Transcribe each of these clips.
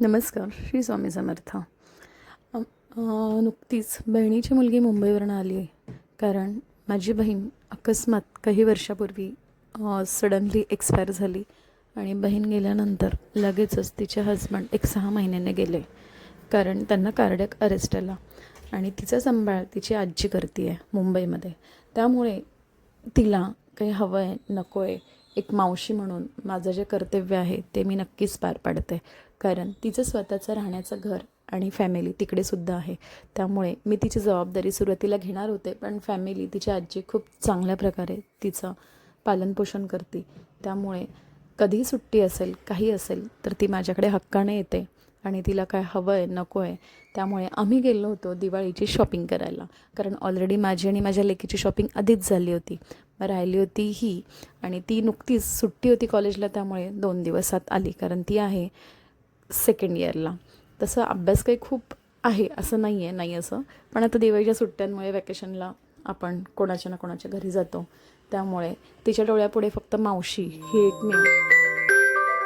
नमस्कार श्री स्वामी समर्थ. नुकतीच बहिणीची मुलगी मुंबईवरून आली आहे. कारण माझी बहीण अकस्मात काही वर्षापूर्वी सडनली एक्सपायर झाली आणि बहीण गेल्यानंतर लगेचच तिचे हजबंड एक सहा महिन्याने गेले. कारण त्यांना कार्डक अरेस्ट आला आणि तिचा सांभाळ तिची आजी करते आहे मुंबईमध्ये. त्यामुळे तिला काही हवं आहे नको आहे एक मावशी म्हणून माझं जे कर्तव्य आहे ते मी नक्कीच पार पाडते. कारण तिचं स्वतःचं राहण्याचं घर आणि फॅमिली तिकडे सुद्धा आहे. त्यामुळे मी तिची जबाबदारी सुरुवातीला घेणार होते पण फॅमिली तिची आजी खूप चांगल्या प्रकारे तिचं पालनपोषण करते. त्यामुळे कधीही सुट्टी असेल काही असेल तर ती माझ्याकडे हक्काने येते आणि तिला काय हवं आहे नको आहे त्यामुळे आम्ही गेलो होतो दिवाळीची शॉपिंग करायला. कारण ऑलरेडी माझी आणि माझ्या लेकीची शॉपिंग आधीच झाली होती. मग राहिली होती ही आणि ती नुकतीच सुट्टी होती कॉलेजला त्यामुळे दोन दिवसात आली. कारण ती आहे सेकंड इयरला तसं अभ्यास काही खूप आहे असं नाही आहे नाही असं. पण आता दिवाळीच्या सुट्ट्यांमुळे वॅकेशनला आपण कोणाच्या ना कोणाच्या घरी जातो. त्यामुळे तिच्या डोळ्यापुढे फक्त मावशी ही एक मी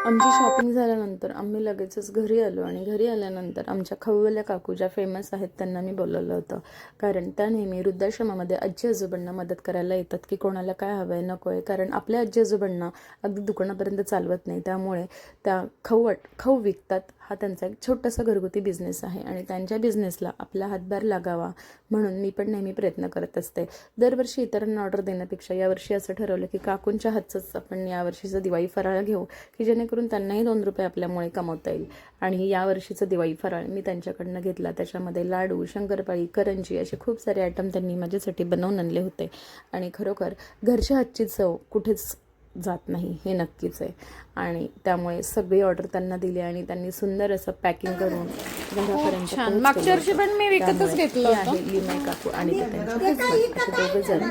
आमची शॉपिंग झाल्यानंतर आम्ही लगेचच घरी आलो आणि घरी आल्यानंतर आमच्या खवल्या काकू ज्या फेमस आहेत त्यांना मी बोलवलं होतं. कारण त्या नेहमी वृद्धाश्रमामध्ये आजी आजोबांना मदत करायला येतात की कोणाला काय हवं आहे नको आहे. कारण आपल्या आजी आजोबांना अगदी दुकानापर्यंत चालवत नाही. त्यामुळे त्या खऊ वाट विकतात हा त्यांचा एक छोटासा घरगुती बिझनेस आहे आणि त्यांच्या बिझनेसला आपला हातभार लागावा म्हणून मी पण नेहमी प्रयत्न करत असते. दरवर्षी इतरांना ऑर्डर देण्यापेक्षा यावर्षी असं ठरवलं की काकूंच्या हातचंच आपण यावर्षीचं दिवाळी फराळ घेऊ की जेणेकरून त्यांनाही दोन रुपये आपल्यामुळे कमवता येईल. आणि यावर्षीचं दिवाळी फराळ मी त्यांच्याकडनं घेतला. त्याच्यामध्ये लाडू शंकरपाळी करंजी असे खूप सारे आयटम त्यांनी माझ्यासाठी बनवून आणले होते. आणि खरोखर घरच्या हातची चव कुठेच जात नाही हे नक्कीच आहे. आणि त्यामुळे सगळी ऑर्डर त्यांना दिली आणि त्यांनी सुंदर असं पॅकिंग करून घरापर्यंत मागच्या वर्षी. पण मी विकतच त्यामुळे घेतलं होतं. आहे लिमाई काकू आणि दोघं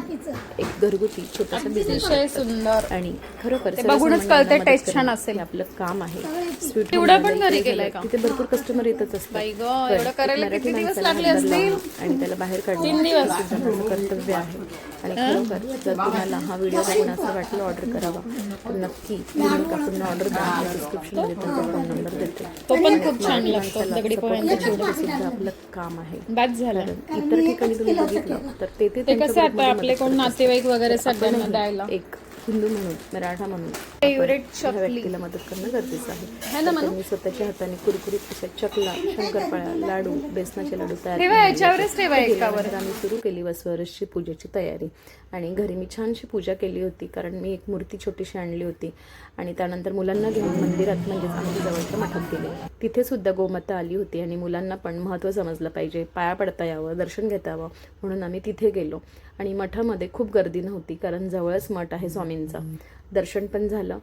एक घरगुती छोटासा बिझनेस सुंदर. आणि खरोखर ते बघूनच taste करणं छान असेल. आपलं काम आहे. स्वीट पण घरी झालं, का? तिथे भरपूर कस्टमर येतच असतात. मराठी किती दिवस माणसाला आणि त्याला बाहेर काढणं. हे कर्तव्य आहे. आणि खरोखर जर तुम्हाला हा व्हिडिओ बघून असं वाटलं ऑर्डर करावा तर नक्की काकूंना ऑर्डर द्या. डिस्क्रिप्शनमध्ये त्यांचा फोन नंबर देते. तो पण खूप छान लागतो. दगडी चिवडा हे सुद्धा आपलं काम आहे. बॅच झाला. इतर ठिकाणी तुम्ही बघितलं तर तेथे ते त्यांच्या कसं आता आपले कोण नातेवाईक वगैरे. सगळ्यांना द्यायला? एक हिंदू म्हणून मराठा म्हणून. चकली. व्यक्तीला मदत करणं गरजेचं आहे. है? त्यांनी स्वतःच्या हाताने कुरकुरीत अशा चकला शंकरपाळ्या लाडू बेसनाचे लाडू तयार आम्ही सुरू केली वसवरसची पूजेची तयारी. आणि घरी मी छानशी पूजा केली होती कारण मी एक मूर्ती छोटीशी आणली होती. आणि त्यानंतर मुलांना घेऊन मंदिरात म्हणजेच आमच्या जवळच्या मठात गेले. तिथे सुद्धा गोमाता आली होती आणि मुलांना पण महत्त्व समजलं पाहिजे. पाया पडता यावं दर्शन घेता यावं म्हणून आम्ही तिथे गेलो. आणि मठामध्ये खूप गर्दी नव्हती कारण जवळच मठ आहे स्वामींचा. दर्शन पण झालं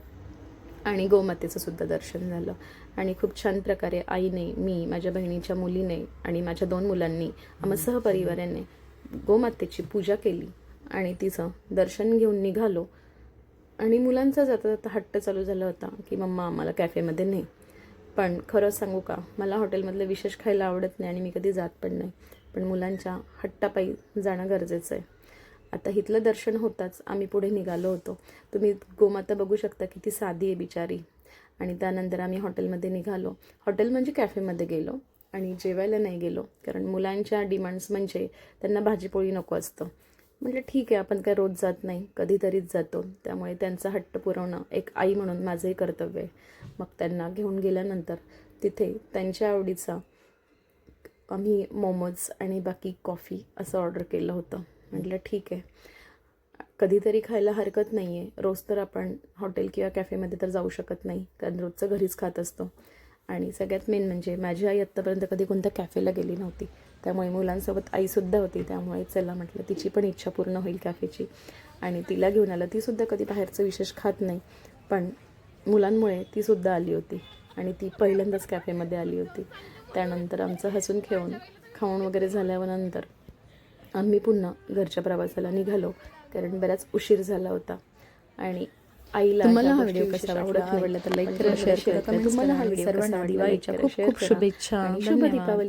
आणि गोमातेचं सुद्धा दर्शन झालं. आणि खूप छान प्रकारे आईने मी माझ्या बहिणीच्या मुलीने आणि माझ्या दोन मुलांनी आम्हा सहपरिवाराने गोमातेची पूजा केली आणि तिचं दर्शन घेऊन निघालो. आणि मुलांचा जाता जाता हट्ट चालू झाला होता की मम्मा आम्हाला कॅफेमध्ये नाही. पण खरं सांगू का मला हॉटेलमधलं विशेष खायला आवडत नाही आणि मी कधी जात पण नाही. पण मुलांच्या हट्टापायी जाणं गरजेचं आहे. आता इथलं दर्शन होताच. आम्ही पुढे निघालो होतो. तुम्ही गोमाता बघू शकता किती साधी आहे बिचारी. आणि त्यानंतर आम्ही हॉटेलमध्ये निघालो. हॉटेल म्हणजे कॅफेमध्ये गेलो आणि जेवायला नाही गेलो. कारण मुलांच्या डिमांड्स म्हणजे त्यांना भाजीपोळी नको असतं. म्हटलं ठीक आहे आपण काय रोज जात नाही कधीतरीच जातो. त्यामुळे त्यांचा हट्ट पुरवणं एक आई म्हणून माझंही कर्तव्य आहे. मग त्यांना घेऊन गेल्यानंतर तिथे त्यांच्या आवडीचा आम्ही मोमोज आणि बाकी कॉफी असं ऑर्डर केलं होतं. म्हटलं ठीक आहे. कधीतरी खायला हरकत नाही आहे रोज तर आपण हॉटेल किंवा कॅफेमध्ये तर जाऊ शकत नाही. कारण रोजचं घरीच खात असतो. आणि सगळ्यात मेन म्हणजे माझी आई आत्तापर्यंत कधी कोणत्या कॅफेला गेली नव्हती. त्यामुळे मुलांसोबत आईसुद्धा होती. त्यामुळे चला म्हटलं तिची पण इच्छा पूर्ण होईल कॅफेची. आणि तिला घेऊन आलं. तीसुद्धा कधी बाहेरचं विशेष खात नाही. पण मुलांमुळे तीसुद्धा आली होती. आणि ती पहिल्यांदाच कॅफेमध्ये आली होती. त्यानंतर आमचं हसून खेळून खाऊन वगैरे झाल्यावर नंतर आम्ही पुन्हा घरच्या प्रवासाला निघालो कारण बराच उशीर झाला होता आणि आईला तुम्हाला ह्या हा व्हिडिओ कसा आवडत. आवडला तर पण करा, share करा, तुम्हाला हा व्हिडिओ सर्वांना? दिवाळीच्या खूप खूप. शुभेच्छा. आणि शुभ. दीपावली